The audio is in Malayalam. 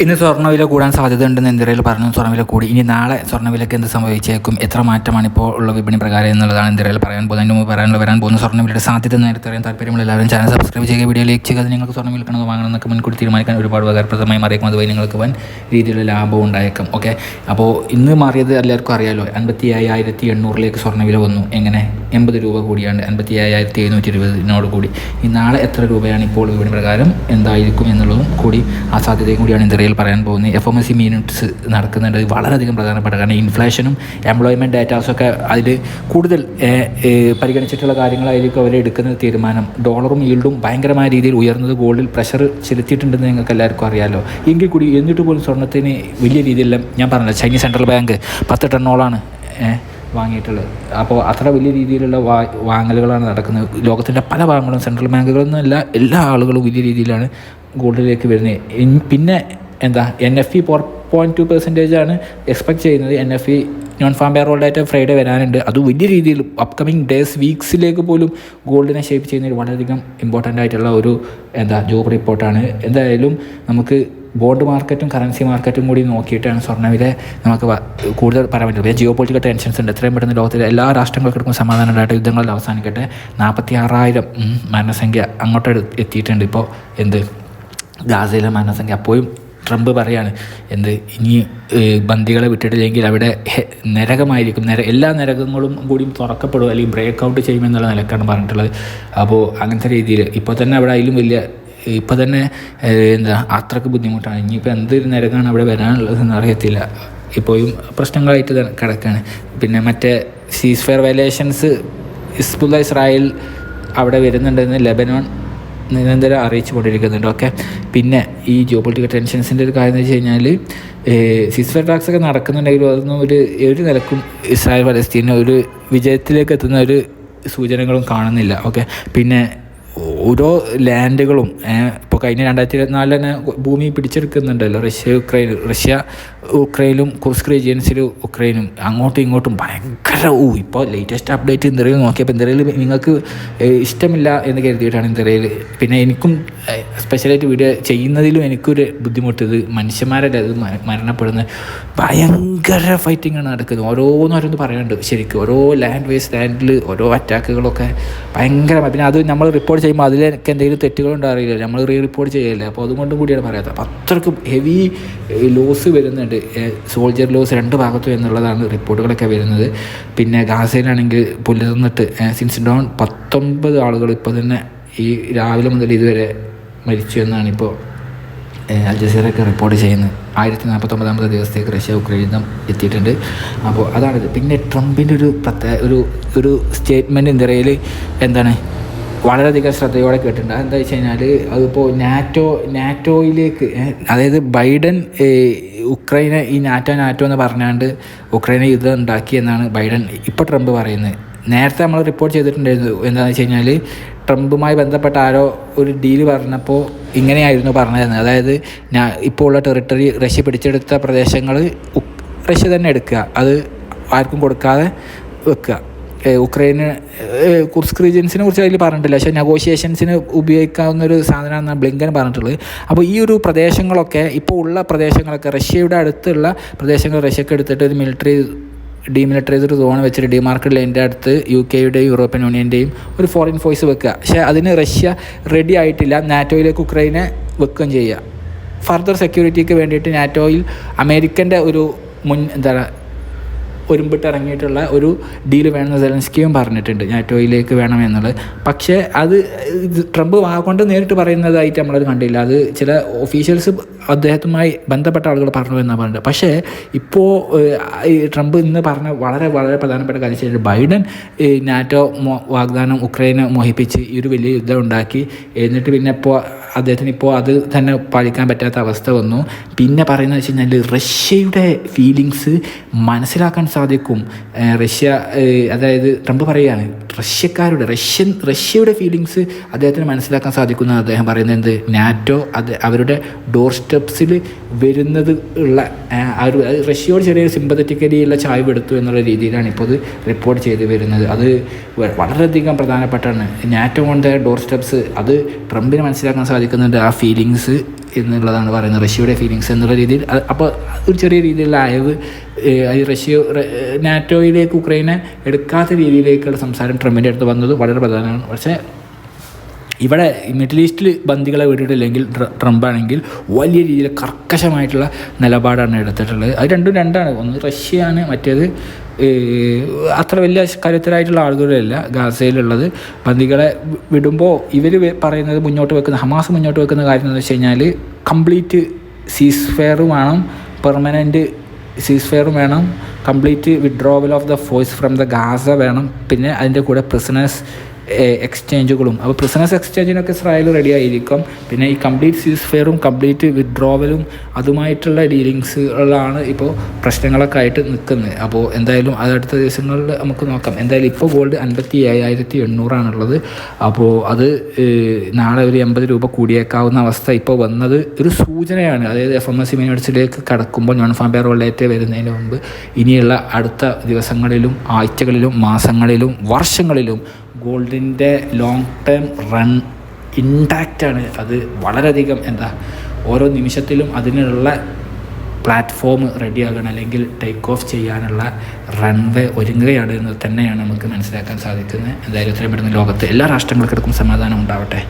ഇന്ന് സ്വർണവില കൂടാൻ സാധ്യതയുണ്ടെന്ന് ഇന്ത്യയിൽ പറഞ്ഞു. സ്വർണവില കൂടി. ഇനി നാളെ സ്വർണവിലയ്ക്ക് എന്ത് സംഭവിച്ചേക്കും? എത്ര മാറ്റമാണ് ഇപ്പോൾ ഉള്ള വിപണി പ്രകാരം എന്നുള്ളതാണ് ഇന്ത്യയിൽ പറയാൻ പോകുന്നത്. അതിന് മുമ്പ് പറയാനുള്ള വരാൻ പോകുന്ന സ്വർണവിലയുടെ സാധ്യത നേരത്തെ അറിയാൻ താല്പര്യമുള്ള എല്ലാവരും ചാനൽ സബ്സ്ക്രൈബ് ചെയ്യുക. വീഡിയോ ലൈക്ക് ചെയ്യുക. നിങ്ങൾക്ക് സ്വർണം വിൽക്കണമെന്ന് വാങ്ങണമെന്നൊക്കെ മുൻകൂട്ടി തീരുമാനിക്കാൻ ഒരുപാട് ഉപകാരപ്രദമായി മാറിയേക്കും. അതുവഴി നിങ്ങൾക്ക് വൻ രീതിയിലുള്ള ലാഭം ഉണ്ടായേക്കും. ഓക്കെ? അപ്പോൾ ഇന്ന് മാറിയത് എല്ലാവർക്കും അറിയാലോ. അൻപത്തി അയ്യായിരത്തി എണ്ണൂറിലേക്ക് സ്വർണവില വന്നു. എങ്ങനെ? എൺപത് രൂപ കൂടിയാണ് അൻപത്തി അയ്യായിരത്തി എഴുന്നൂറ്റി ഇരുപതിനോട് കൂടി നാളെ എത്ര രൂപയാണ് ഇപ്പോൾ വിപണി പ്രകാരം എന്തായിരിക്കും എന്നുള്ളതും കൂടി ആ സാധ്യതയും കൂടിയാണ് ഇന്ത്യയിൽ പറയാൻ പോകുന്നത് F M S C minutes നടക്കുന്നുണ്ട്. വളരെയധികം പ്രധാനപ്പെട്ട കാരണം ഇൻഫ്ലേഷനും എംപ്ലോയ്മെന്റ് ഡാറ്റാസൊക്കെ അതിൽ കൂടുതൽ പരിഗണിച്ചിട്ടുള്ള കാര്യങ്ങളായിരിക്കും അവർ എടുക്കുന്ന തീരുമാനം. ഡോളറും ഈൽഡും ഭയങ്കരമായ രീതിയിൽ ഉയർന്നത് ഗോൾഡിൽ പ്രഷർ ചെലുത്തിയിട്ടുണ്ടെന്ന് നിങ്ങൾക്ക് എല്ലാവർക്കും അറിയാമല്ലോ എങ്കിൽ കൂടി എന്നിട്ട് പോലും സ്വർണത്തിന് വലിയ രീതിയിലുള്ള ഞാൻ പറഞ്ഞില്ല ചൈനീസ് സെൻട്രൽ ബാങ്ക് പത്ത് ടണ്ണോളാണ് വാങ്ങിയിട്ടുള്ളത്. അപ്പോൾ അത്ര വലിയ രീതിയിലുള്ള വാ വാങ്ങലുകളാണ് നടക്കുന്നത്. ലോകത്തിന്റെ പല ഭാഗങ്ങളും സെൻട്രൽ ബാങ്കുകളൊന്നുമല്ല എല്ലാ ആളുകളും വലിയ രീതിയിലാണ് ഗോൾഡിലേക്ക് വരുന്നത്. പിന്നെ എന്താ N F E four point two percentage ആണ് എക്സ്പെക്ട് ചെയ്യുന്നത്. N F E non farm payroll ആയിട്ട് ഫ്രൈഡേ വരാനുണ്ട്. അത് വലിയ രീതിയിൽ അപ്കമിങ് ഡേയ്സ് വീക്സിലേക്ക് പോലും ഗോൾഡിനെ ഷേപ്പ് ചെയ്യുന്നതിൽ വളരെയധികം ഇമ്പോർട്ടന്റ് ആയിട്ടുള്ള ഒരു എന്താ ജോബ് റിപ്പോർട്ടാണ് എന്തായാലും നമുക്ക് ബോണ്ട് മാർക്കറ്റും കറൻസി മാർക്കറ്റും കൂടി നോക്കിയിട്ടാണ് സ്വർണവില നമുക്ക് കൂടുതൽ പറയാൻ പറ്റും പിന്നെ ജിയോ പൊളിറ്റിക്കൽ ടെൻഷൻസ് ഉണ്ട്. എത്രയും പെട്ടെന്ന് ലോകത്തിലെ എല്ലാ രാഷ്ട്രങ്ങൾക്കും സമാധാനം ഉണ്ടായിട്ട് യുദ്ധങ്ങളിൽ അവസാനിക്കട്ടെ. നാൽപ്പത്തി ആറായിരം മരണസംഖ്യ അങ്ങോട്ട് എത്തിയിട്ടുണ്ട്. ഇപ്പോൾ എന്ത്? ഗാസയിലെ മരണസംഖ്യ. അപ്പോഴും ട്രംപ് പറയാണ് എന്ത് ഇനി ബന്ദികളെ വിട്ടിട്ടില്ലെങ്കിൽ അവിടെ നരകമായിരിക്കും. നര എല്ലാ നരകങ്ങളും കൂടി തുറക്കപ്പെടും അല്ലെങ്കിൽ ബ്രേക്ക് ഔട്ട് ചെയ്യുമെന്നുള്ള നിലക്കാണ് പറഞ്ഞിട്ടുള്ളത്. അപ്പോൾ അങ്ങനത്തെ രീതിയിൽ ഇപ്പോൾ തന്നെ അവിടെ അതിലും വലിയ ഇപ്പോൾ തന്നെ എന്താ അത്രയ്ക്ക് ബുദ്ധിമുട്ടാണ്. ഇനിയിപ്പോൾ എന്തൊരു നരകമാണ് അവിടെ വരാനുള്ളതെന്ന് അറിയത്തില്ല. ഇപ്പോഴും പ്രശ്നങ്ങളായിട്ട് കിടക്കുകയാണ് പിന്നെ മറ്റേ ceasefire violations Hezbollah Israel അവിടെ വരുന്നുണ്ടെന്ന് ലെബനോൺ നിരന്തരം അറിയിച്ചു കൊണ്ടിരിക്കുന്നുണ്ട് ഓക്കെ. പിന്നെ ഈ ജിയോ പൊളിറ്റിക്കൽ ടെൻഷൻസിന്റെ ഒരു കാര്യം എന്ന് വെച്ച് കഴിഞ്ഞാൽ സിസ്ഫർ അറ്റാക്സ് ഒക്കെ നടക്കുന്നുണ്ടെങ്കിലും അതൊന്നും ഒരു ഒരു നിലക്കും ഇസ്രായേൽ പലസ്തീനെ ഒരു വിജയത്തിലേക്ക് എത്തുന്ന ഒരു സൂചനകളും കാണുന്നില്ല. ഓക്കെ. പിന്നെ ഓരോ ലാൻഡുകളും ഇപ്പോൾ കഴിഞ്ഞ രണ്ടായിരത്തി ഇരുപത്തിനാലിൽ തന്നെ ഭൂമി പിടിച്ചെടുക്കുന്നുണ്ടല്ലോ. റഷ്യ ഉക്രൈൻ റഷ്യ ഉക്രൈനും കുർസ്ക് റീജിയൻസിൽ ഉക്രൈനും അങ്ങോട്ടും ഇങ്ങോട്ടും ഭയങ്കര ഊ ഇപ്പോൾ ലേറ്റസ്റ്റ് അപ്ഡേറ്റ് ഇന്ത്യയിൽ നോക്കിയപ്പോൾ ഇന്ത്യയിൽ നിങ്ങൾക്ക് ഇഷ്ടമില്ല എന്ന് കരുതിയിട്ടാണ് ഇന്ത്യയിൽ. പിന്നെ എനിക്കും സ്പെഷ്യലായിട്ട് വീഡിയോ ചെയ്യുന്നതിലും എനിക്കൊരു ബുദ്ധിമുട്ട് ഇത് മനുഷ്യന്മാരല്ല മ- മരണപ്പെടുന്ന ഭയങ്കര ഫൈറ്റിംഗ് ആണ് നടക്കുന്നത്. ഓരോന്നോരോന്ന് പറയുന്നുണ്ട് ശരിക്കും. ഓരോ ലാൻഡ് വേസ് ലാൻഡിൽ ഓരോ അറ്റാക്കുകളൊക്കെ ഭയങ്കര പിന്നെ അത് നമ്മൾ റിപ്പോർട്ട് ചെയ്യുമ്പോൾ അതിലേക്ക് എന്തെങ്കിലും തെറ്റുകളുണ്ടോ അറിയില്ല നമ്മൾ റീ റിപ്പോർട്ട് ചെയ്യല്ലേ. അപ്പോൾ അതുകൊണ്ടും കൂടിയാണ് പറയാത്തത് അപ്പോൾ അത്രക്കും ഹെവി ലോസ് വരുന്നുണ്ട്. സോൾജർ ലോസ് രണ്ട് ഭാഗത്തും എന്നുള്ളതാണ് റിപ്പോർട്ടുകളൊക്കെ വരുന്നത്. പിന്നെ ഗാസയിലാണെങ്കിൽ പുല്ല് തന്നിട്ട് സിൻസ് ഡോൺ പത്തൊമ്പത് ആളുകൾ ഇപ്പോൾ തന്നെ ഈ രാവിലെ മുതൽ ഇതുവരെ മരിച്ചു എന്നാണ് ഇപ്പോൾ അൽജസീറൊക്കെ അൽ ജസീറൊക്കെ റിപ്പോർട്ട് ചെയ്യുന്നത്. ആയിരത്തി നാൽപ്പത്തൊമ്പതാമത്തെ ദിവസത്തേക്ക് റഷ്യ ഉക്രൈൻ എത്തിയിട്ടുണ്ട്. അപ്പോൾ അതാണിത്. പിന്നെ ട്രംപിന്റെ ഒരു പ്രത്യേക ഒരു ഒരു സ്റ്റേറ്റ്മെന്റ് ഇന്ത്യയിൽ എന്താണ്? വളരെയധികം ശ്രദ്ധയോടെ കേട്ടിട്ടുണ്ട്. എന്താ വെച്ച് കഴിഞ്ഞാൽ അതിപ്പോൾ നാറ്റോ നാറ്റോയിലേക്ക് അതായത് ബൈഡൻ ഉക്രൈനെ ഈ നാറ്റോ നാറ്റോ എന്ന് പറഞ്ഞാണ്ട് ഉക്രൈനെ യുദ്ധം ഉണ്ടാക്കി എന്നാണ് ബൈഡൻ ഇപ്പോൾ ട്രംപ് പറയുന്നത്. നേരത്തെ നമ്മൾ റിപ്പോർട്ട് ചെയ്തിട്ടുണ്ടായിരുന്നു എന്താണെന്ന് വെച്ച് കഴിഞ്ഞാൽ ട്രംപുമായി ബന്ധപ്പെട്ട ആരോ ഒരു ഡീൽ പറഞ്ഞപ്പോൾ ഇങ്ങനെയായിരുന്നു പറഞ്ഞിരുന്നത്. അതായത് ഞാൻ ഇപ്പോൾ ഉള്ള ടെറിട്ടറി റഷ്യ പിടിച്ചെടുത്ത പ്രദേശങ്ങൾ റഷ്യ തന്നെ എടുക്കുക. അത് ആർക്കും കൊടുക്കാതെ വെക്കുക. ഉക്രൈന് കുർസ്ക് റീജിയൻസിനെ കുറിച്ച് അതിൽ പറഞ്ഞിട്ടില്ല? പക്ഷേ നെഗോഷിയേഷൻസിന് ഉപയോഗിക്കാവുന്ന ഒരു സാധനമാണെന്ന് ബ്ലിങ്കൻ പറഞ്ഞിട്ടുള്ളത്. അപ്പോൾ ഈ ഒരു പ്രദേശങ്ങളൊക്കെ ഇപ്പോൾ ഉള്ള പ്രദേശങ്ങളൊക്കെ റഷ്യയുടെ അടുത്തുള്ള പ്രദേശങ്ങൾ റഷ്യക്ക് എടുത്തിട്ട് ഒരു മിലിറ്ററി ഡീമിലിറ്ററൈസ്ഡ് സോൺ വെച്ചിട്ട് ഡിമാർക്കറ്റ് ലൈന്റെ അടുത്ത് യു കെയുടെയും യൂറോപ്യൻ യൂണിയന്റെയും ഒരു ഫോറിൻ ഫോഴ്സ് വെക്കുക. പക്ഷേ അതിന് റഷ്യ റെഡി ആയിട്ടില്ല. നാറ്റോയിലേക്ക് ഉക്രൈനെ വെക്കുകയും ചെയ്യുക. ഫർദർ സെക്യൂരിറ്റിക്ക് വേണ്ടിയിട്ട് നാറ്റോയിൽ അമേരിക്കന്റെ ഒരു മുൻ എന്താണ് ഒരുമ്പിട്ട് ഇറങ്ങിയിട്ടുള്ള ഒരു ഡീൽ വേണമെന്ന് സെലൻസ്കിയും പറഞ്ഞിട്ടുണ്ട്. നാറ്റോയിലേക്ക് വേണമെന്നുള്ളത്. പക്ഷേ അത് ട്രംപ് വാ കൊണ്ട് നേരിട്ട് പറയുന്നതായിട്ട് നമ്മളത് കണ്ടില്ല. അത് ചില ഒഫീഷ്യൽസ് അദ്ദേഹത്തുമായി ബന്ധപ്പെട്ട ആളുകൾ പറഞ്ഞു എന്നാണ് പറഞ്ഞത്. പക്ഷേ ഇപ്പോൾ ട്രംപ് ഇന്ന് പറഞ്ഞ വളരെ വളരെ പ്രധാനപ്പെട്ട കാര്യം വെച്ചാൽ ബൈഡൻ നാറ്റോ വാഗ്ദാനം ഉക്രൈനെ മോഹിപ്പിച്ച് ഈ ഒരു വലിയ യുദ്ധം ഉണ്ടാക്കി. എന്നിട്ട് പിന്നെ ഇപ്പോൾ അദ്ദേഹത്തിന് ഇപ്പോൾ അത് തന്നെ പാലിക്കാൻ പറ്റാത്ത അവസ്ഥ വന്നു. പിന്നെ പറയുന്നത് വെച്ച് കഴിഞ്ഞാൽ റഷ്യയുടെ ഫീലിങ്സ് മനസ്സിലാക്കാൻ സാധിക്കും. റഷ്യ അതായത് ട്രംപ് പറയുകയാണ് റഷ്യക്കാരുടെ റഷ്യൻ റഷ്യയുടെ ഫീലിങ്സ് അദ്ദേഹത്തിന് മനസ്സിലാക്കാൻ സാധിക്കുന്ന. അദ്ദേഹം പറയുന്നത് എന്ത്? നാറ്റോ അത് അവരുടെ ഡോർ സ്റ്റെപ്സിൽ വരുന്നത് ഉള്ള ആ ഒരു റഷ്യയോട് ചെറിയ സിമ്പത്തറ്റിക്കലിയുള്ള ചായ്വ് എടുത്തു എന്നുള്ള രീതിയിലാണ് ഇപ്പോൾ അത് റിപ്പോർട്ട് ചെയ്ത് വരുന്നത്. അത് വളരെയധികം പ്രധാനപ്പെട്ടാണ് നാറ്റോ കൊണ്ട് ഡോർ സ്റ്റെപ്സ് അത് ട്രംപിന് മനസ്സിലാക്കാൻ സാധിക്കുന്നുണ്ട് ആ ഫീലിങ്സ് എന്നുള്ളതാണ് പറയുന്നത് റഷ്യയുടെ ഫീലിങ്സ് എന്നുള്ള രീതിയിൽ. അപ്പോൾ ഒരു ചെറിയ രീതിയിലുള്ള അയവ് റഷ്യ നാറ്റോയിലേക്ക് ഉക്രൈനെ എടുക്കാത്ത രീതിയിലേക്കുള്ള സംസാരം ട്രംപിന്റെ അടുത്ത് വന്നത് വളരെ പ്രധാനമാണ്. പക്ഷേ ഇവിടെ മിഡിൽ ഈസ്റ്റിൽ ബന്ദികളെ വിട്ടിട്ടില്ലെങ്കിൽ ട്രംപ് ആണെങ്കിൽ വലിയ രീതിയിൽ കർക്കശമായിട്ടുള്ള നിലപാടാണ് എടുത്തിട്ടുള്ളത്. അത് രണ്ടും രണ്ടാണ്. ഒന്ന് റഷ്യയാണ് മറ്റേത് അത്ര വലിയ കരുത്തരായിട്ടുള്ള ആളുകളല്ല ഗാസയിലുള്ളത്. ബന്ദികളെ വിടുമ്പോൾ ഇവർ പറയുന്നത് മുന്നോട്ട് വെക്കുന്ന ഹമാസ് മുന്നോട്ട് വെക്കുന്ന കാര്യം എന്ന് വെച്ച് കഴിഞ്ഞാൽ കംപ്ലീറ്റ് സീസ് ഫെയർ വേണം പെർമനന്റ് സീസ് ഫെയർ വേണം complete withdrawal of the force from the Gaza വേണം പിന്നെ അതിന്റെ കൂടെ പ്രിസണേഴ്സ് എക്സ്ചേഞ്ചുകളും അപ്പോൾ പ്രിസണേഴ്സ് എക്സ്ചേഞ്ചിനൊക്കെ ഇസ്രായേൽ റെഡി ആയിരിക്കും. പിന്നെ ഈ കംപ്ലീറ്റ് സീസ് ഫെയറും കംപ്ലീറ്റ് വിഡ്രോവലും അതുമായിട്ടുള്ള ഡീലിങ്സുകളാണ് ഇപ്പോൾ പ്രശ്നങ്ങളൊക്കെ ആയിട്ട് നിൽക്കുന്നത്. അപ്പോൾ എന്തായാലും അത് അടുത്ത ദിവസങ്ങളിൽ നമുക്ക് നോക്കാം. എന്തായാലും ഇപ്പോൾ ഗോൾഡ് അൻപത്തി ഏഴായിരത്തി എണ്ണൂറാണുള്ളത് അപ്പോൾ അത് നാളെ ഒരു എൺപത് രൂപ കൂടിയേക്കാവുന്ന അവസ്ഥ ഇപ്പോൾ വന്നത് ഒരു സൂചനയാണ്. അതായത് എഫ് എം എസ് മിനിറ്റ്സിലേക്ക് കടക്കുമ്പോൾ നോൺ ഫാം പെയർ വളേറ്റ് വരുന്നതിന് മുമ്പ് ഇനിയുള്ള അടുത്ത ദിവസങ്ങളിലും ആഴ്ചകളിലും മാസങ്ങളിലും വർഷങ്ങളിലും ഗോൾഡിന്റെ ലോങ് ടേം റൺ ഇൻടാക്റ്റാണ് അത് വളരെയധികം എന്താ ഓരോ നിമിഷത്തിലും അതിനുള്ള പ്ലാറ്റ്ഫോം റെഡിയാകണം അല്ലെങ്കിൽ ടേക്ക് ഓഫ് ചെയ്യാനുള്ള റൺവേ ഒരുങ്ങുകയാണ് എന്ന് തന്നെയാണ് നമുക്ക് മനസ്സിലാക്കാൻ സാധിക്കുന്നത്. എന്തായാലും ഇത്രയും പെട്ടെന്ന് ലോകത്ത് എല്ലാ രാഷ്ട്രങ്ങൾക്കിടക്കും സമാധാനം ഉണ്ടാവട്ടെ.